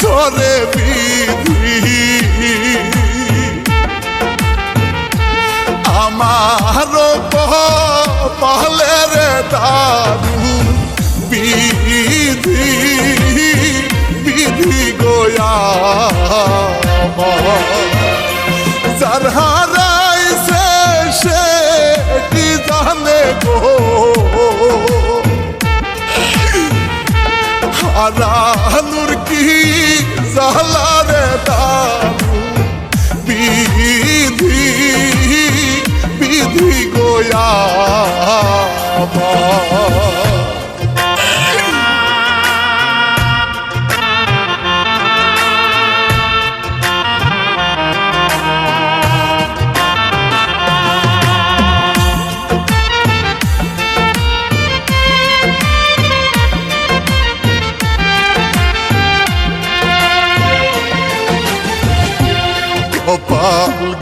সরে বিধি। আমার পালের দারু বিধি। হারানুর কি জালারে দারু বিধি বিধি গোয়া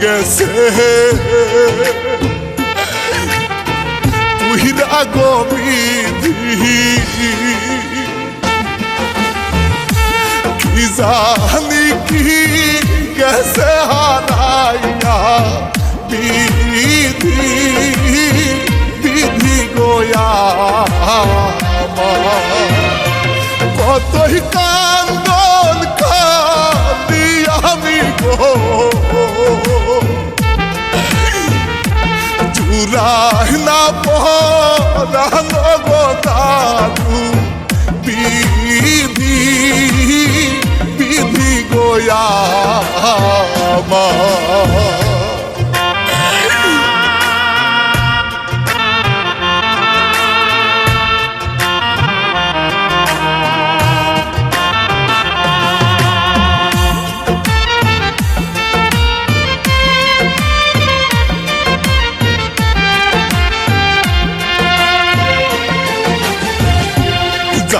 গেছে উহিরা গবিধি কি জানি কি গেছে হারাইয়া বিধি বিধি গোয়া কতই গো জুরাই না পরান গো দাদু বিধি বিধি গোয়া মা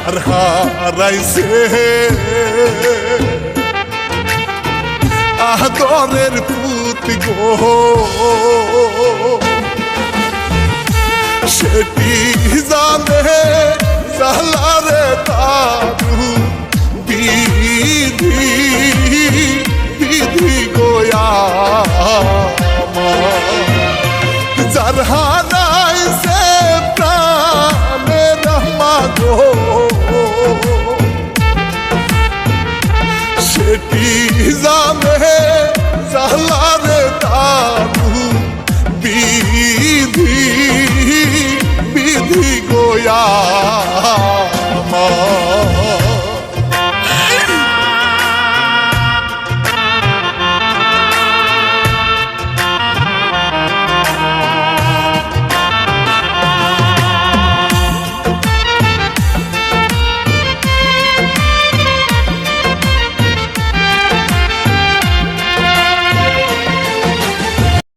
যার হারাইছে আদরের পুত গো।